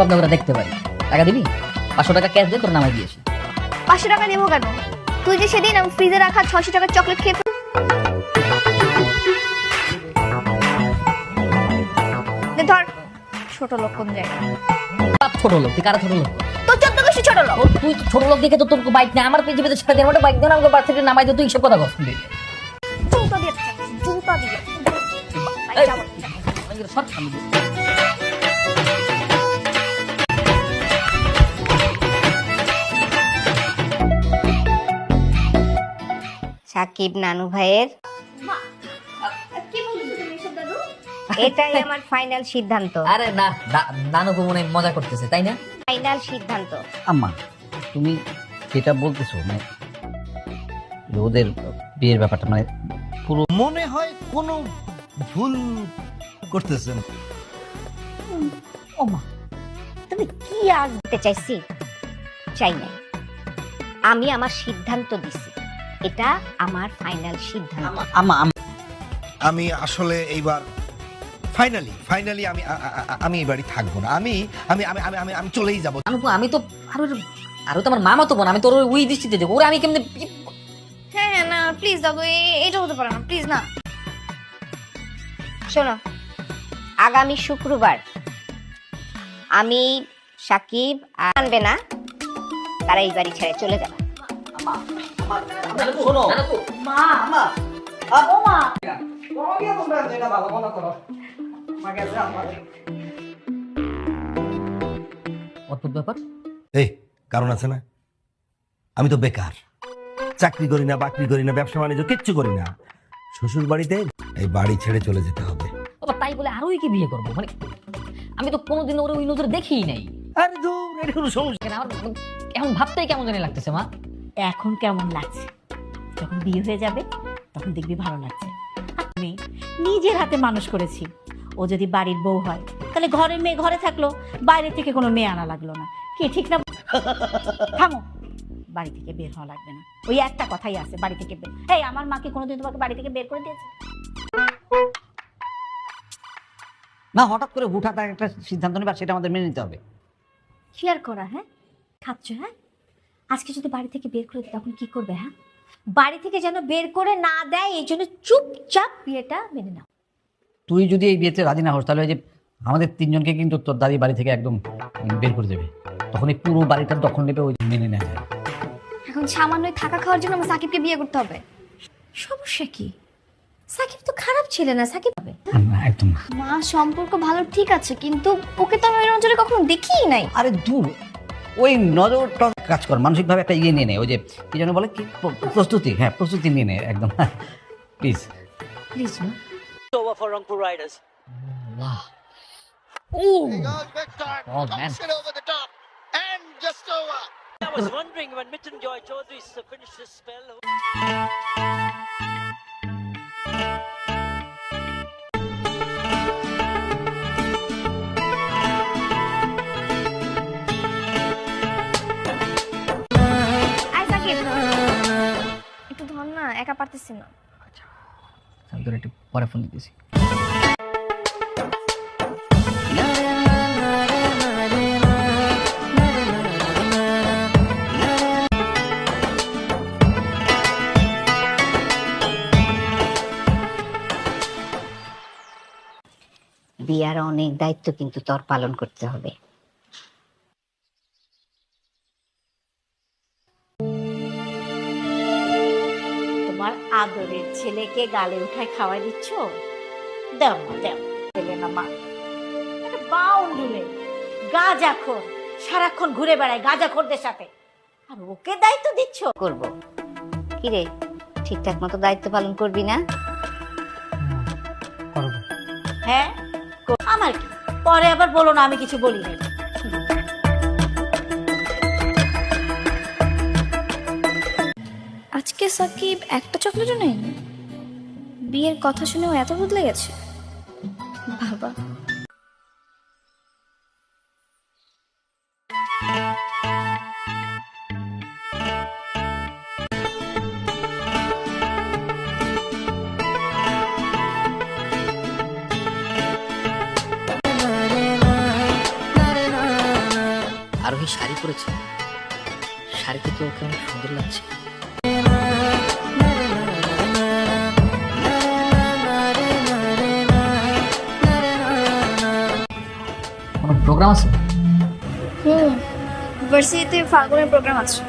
ভাবনা করে দেখতে পারি। টাকা দিবি? পাঁচশো টাকা ক্যাশ দিয়ে তোর নামাই দিয়েছি পাঁচশো টাকা দেবো কেন? তুই যে সেদিন আমি ফ্রিজে রাখা ছশো টাকার চকলেট খেয়ে ধর ছোট লোক কোন জায়গায়? ছোট লোক তুই কারা ছোট লোক? তোর চোদ্দ বেশি ছোট লোক। তুই ছোট লোক দেখে তো তোর বাইক নেই। আমার পৃথিবীতে ছেড়ে দেওয়ার বাইক দেওয়া আমাকে বাচ্চাকে নামাই দিয়ে তুই সব কথা জুতা দিয়ে জুতা দিয়ে সাকিব নানু ভাইয়ের। এটাই আমার ফাইনাল সিদ্ধান্ত। আরে না না- মনে মজা করতেছে তাই না? ফাইনাল সিদ্ধান্ত। আম্মা তুমি যেটা বলতেছো মানে ওদের বিয়ের ব্যাপারটা মানে পুরো মনে হয় কোনো ভুল করতেছেন ওমা তুমি কি আজ দিতে চাইছি? চাই নাই। আমি আমার সিদ্ধান্ত দিছি। এটা আমার ফাইনাল সিদ্ধান্ত। আমি আসলে এইবার ফাইনালি ফাইনালি আমি আমি এই বাড়ি থাকব না। আমি আমি আমি আমি আমি আমি চলেই যাব। আমি তো আরও আরও তো আমার মামা তো বোন আমি তোর ওই- দৃষ্টিতে দেখো ওরা আমি কেমনে হ্যাঁ হ্যাঁ না প্লিজ দাদু এ- এটা হতে পারে না প্লিজ না। শোনো আগামী শুক্রবার আমি সাকিব আনবে না তারা এই বাড়ি ছেড়ে চলে যাবে। শোনো। অদ্ভুত ব্যাপার। এই কারণ আছে না? আমি তো বেকার। চাকরি করি না বাকরি করি না ব্যবসা বাণিজ্য কিচ্ছু করি না। শ্বশুর বাড়িতে এই বাড়ি ছেড়ে চলে যেতে হবে। বাবা তাই বলে আরোই কি বিয়ে করব? মানে আমি তো কোনোদিন ওরা ওই নজরে দেখিই নাই। আরে দূর এটা কোনো সমস্যা কেন আমার এখন ভাবতেই কেমন জানি লাগতেছে মা। এখন কেমন লাগছে? যখন বিয়ে হয়ে যাবে তখন দেখবি ভালো লাগছে। আমি নিজের হাতে মানুষ করেছি। ও যদি বাড়ির বউ হয় তাহলে ঘরের মেয়ে ঘরে থাকল বাইরে থেকে কোনো মেয়ে আনা লাগল না। কি ঠিক না থামো। বাড়ি থেকে বের হওয়া লাগবে না। ওই একটা কথাই আছে বাড়ি থেকে বের এই আমার মাকে কোনোদিন তোমাকে বাড়ি থেকে বের করে দিয়েছে? না হঠাৎ করে হুঠাৎ একটা সিদ্ধান্ত নেবে আর সেটা আমাদের মেনে নিতে হবে। শেয়ার করা হ্যাঁ? খাচ্ছ হ্যাঁ? আজকে যদি বাড়ি থেকে বের করে দেয় তখন কি করবে হ্যাঁ? বাড়ি থেকে যেন বের করে না দেয় এই জন্য চুপচাপ বিয়েটা মেনে নাও। তুই যদি এই বিয়েতে রাজি না হোস তাহলে ওই যে আমাদের তিনজনকে কিন্তু তোর দাদি বাড়ি থেকে একদম বের করে দেবে। তখন এই পুরো বাড়িটার দখল নেবে ওই মেনে নেয় এখন সামান্যই থাকা খাওয়ার জন্য আমার সাকিবকে বিয়ে করতে হবে। সমস্যা কি? সাকিব তো খারাপ ছেলে না সাকিব হবে। একদম মা সম্পর্ক ভালো ঠিক আছে কিন্তু ওকে তো আমি ওই নজরে কখনো দেখিই নাই। আরে দূর ওই নজরটা কাজ কর মানসিকভাবে একটা ইয়ে নিয়ে নে ওই যে কি যেন বলে কি প্র- প্রস্তুতি হ্যাঁ প্রস্তুতি নিয়ে নে একদম প্লিজ প্লিজ না over for Rangpur Riders. বাহ Oh, man. I was wondering when Mitten Joy Chaudhary s- finished his spell. পারতেছি না। আমি তোর একটু পরে ফোন দিতেছি। বিয়ার অনেক দায়িত্ব কিন্তু তোর পালন করতে হবে। আদরের ছেলেকে গালে উঠায় খাওয়াই দিচ্ছ? দাও মা দাও। পেলে না মা। বাউন্ডুলে। গাঁজাখোর। সারাক্ষণ ঘুরে বেড়ায় গাঁজাখোরদের সাথে। আর ওকে দায়িত্ব দিচ্ছ? করব। কিরে ঠিকঠাক মতো দায়িত্ব পালন করবি না? হ্যাঁ? কো- আমার কি? পরে আবার বলো না আমি কিছু বলি নাই। আজকে সাকিব একটা চকলেটও নেই বিয়ের কথা শুনেও এত বদলে গেছে। বাবা। আরোহী শাড়ি পরেছে। শাড়িতে তো অনেক সুন্দর লাগছে। প্রোগ্রাম আছে হুম ভার্সিটিতে ফাল্গুনের প্রোগ্রাম আছে